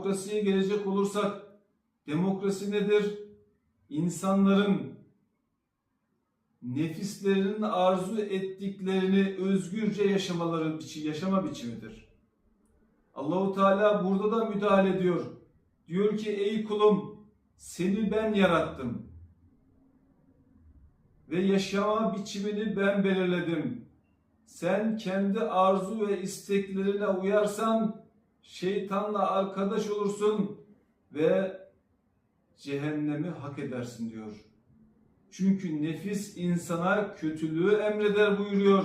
Demokrasiye gelecek olursak, demokrasi nedir? İnsanların nefislerinin arzu ettiklerini özgürce yaşamaları biçi, yaşama biçimidir. Allahu Teala burada da müdahale ediyor. Diyor ki ey kulum seni ben yarattım. Ve yaşama biçimini ben belirledim. Sen kendi arzu ve isteklerine uyarsan şeytanla arkadaş olursun ve cehennemi hak edersin diyor. Çünkü nefis insana kötülüğü emreder buyuruyor.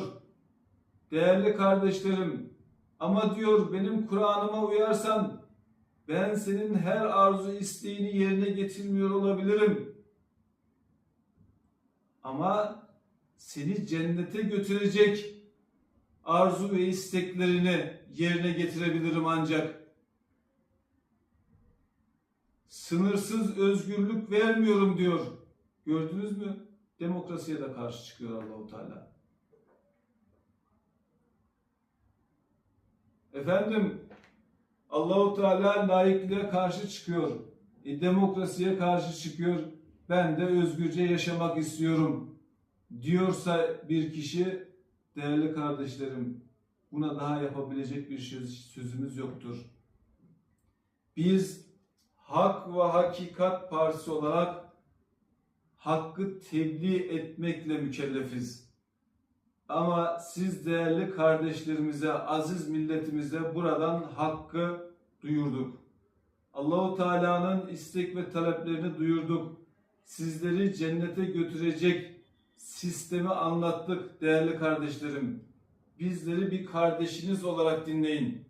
Değerli kardeşlerim, ama diyor benim Kur'an'ıma uyarsan ben senin her arzu isteğini yerine getirmiyor olabilirim. Ama seni cennete götürecek arzu ve isteklerini yerine getirebilirim ancak. Sınırsız özgürlük vermiyorum diyor. Gördünüz mü? Demokrasiye de karşı çıkıyor Allahu Teala. Efendim Allahu Teala laikliğe karşı çıkıyor. E, demokrasiye karşı çıkıyor. Ben de özgürce yaşamak istiyorum diyorsa bir kişi değerli kardeşlerim buna daha yapabilecek bir söz- sözümüz yoktur. Biz Hak ve Hakikat Partisi olarak hakkı tebliğ etmekle mükellefiz. Ama siz değerli kardeşlerimize, aziz milletimize buradan hakkı duyurduk. Allahu Teala'nın istek ve taleplerini duyurduk. Sizleri cennete götürecek sistemi anlattık değerli kardeşlerim. Bizleri bir kardeşiniz olarak dinleyin.